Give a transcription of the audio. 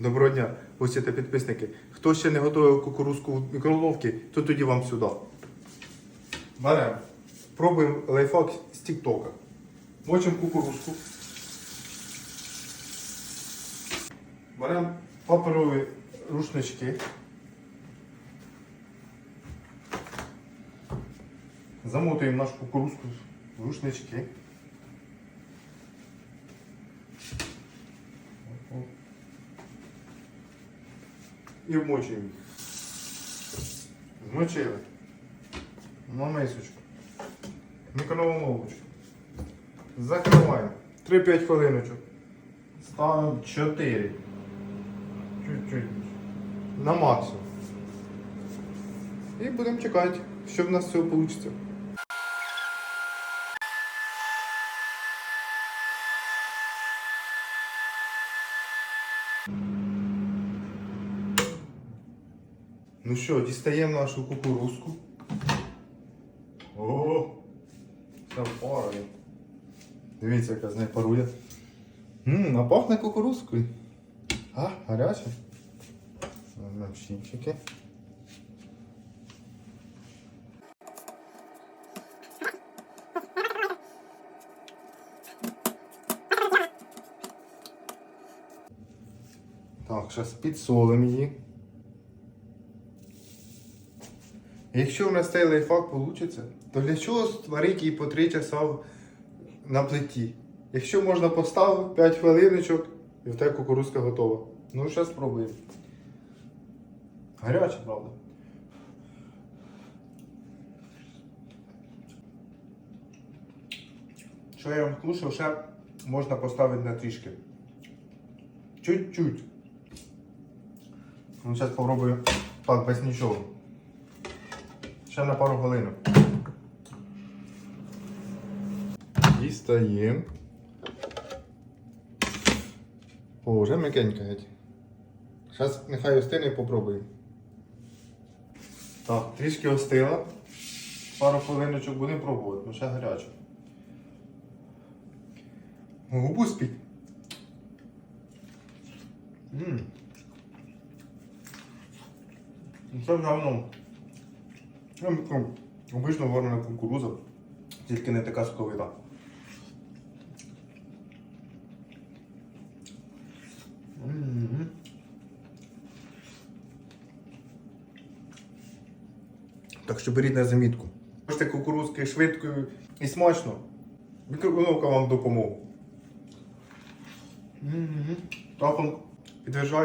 Доброго дня, гості та підписники. Хто ще не готував кукурузку в мікроловці, то тоді вам сюди. Беремо. Пробуємо лайфхак з Тіктока. Мочимо кукурузку. Беремо паперові рушнички. Замотуємо нашу кукурузку в рушнички. І вмочуємо їх. Змочили. На мисочку. Мікроволновочку. Закриваємо. 3-5 хвилиночок. Ставимо 4. Чуть-чуть. На максимум. І будемо чекати, що в нас з цього вийде. Ну що, дістаємо нашу кукурузку. О! Це парує. Дивіться, яка з неї парує. Ммм, а пахне кукурузкою. А, гаряче. Візьмемо щінчики. Так, зараз підсолимо її. Якщо в нас цей лайфхак вийде, то для чого створити її по 3 часа на плиті? Якщо можна поставити 5 хвилиночок і в тебе кукурузка готова. Ну, зараз спробуємо. Гаряче, правда. Що я вам скажу, ще можна поставити на трішки. Чуть-чуть. Ну, зараз спробую так, без нічого. Ще на пару хвилинок. Дістаємо. О, вже м'якенька геть. Зараз нехай остине і попробуємо. Так, трішки остила. Пару хвилиночок будемо пробувати, ну ще гаряче. Губу спіть. Ммм. Ну, Це. Ну, ну, Обично варена кукуруза, тільки не така соковита. Так що беріть на замітку. Хочете кукурузки швидко і смачно. Мікроволновка вам допоможе. Так он підтверджає.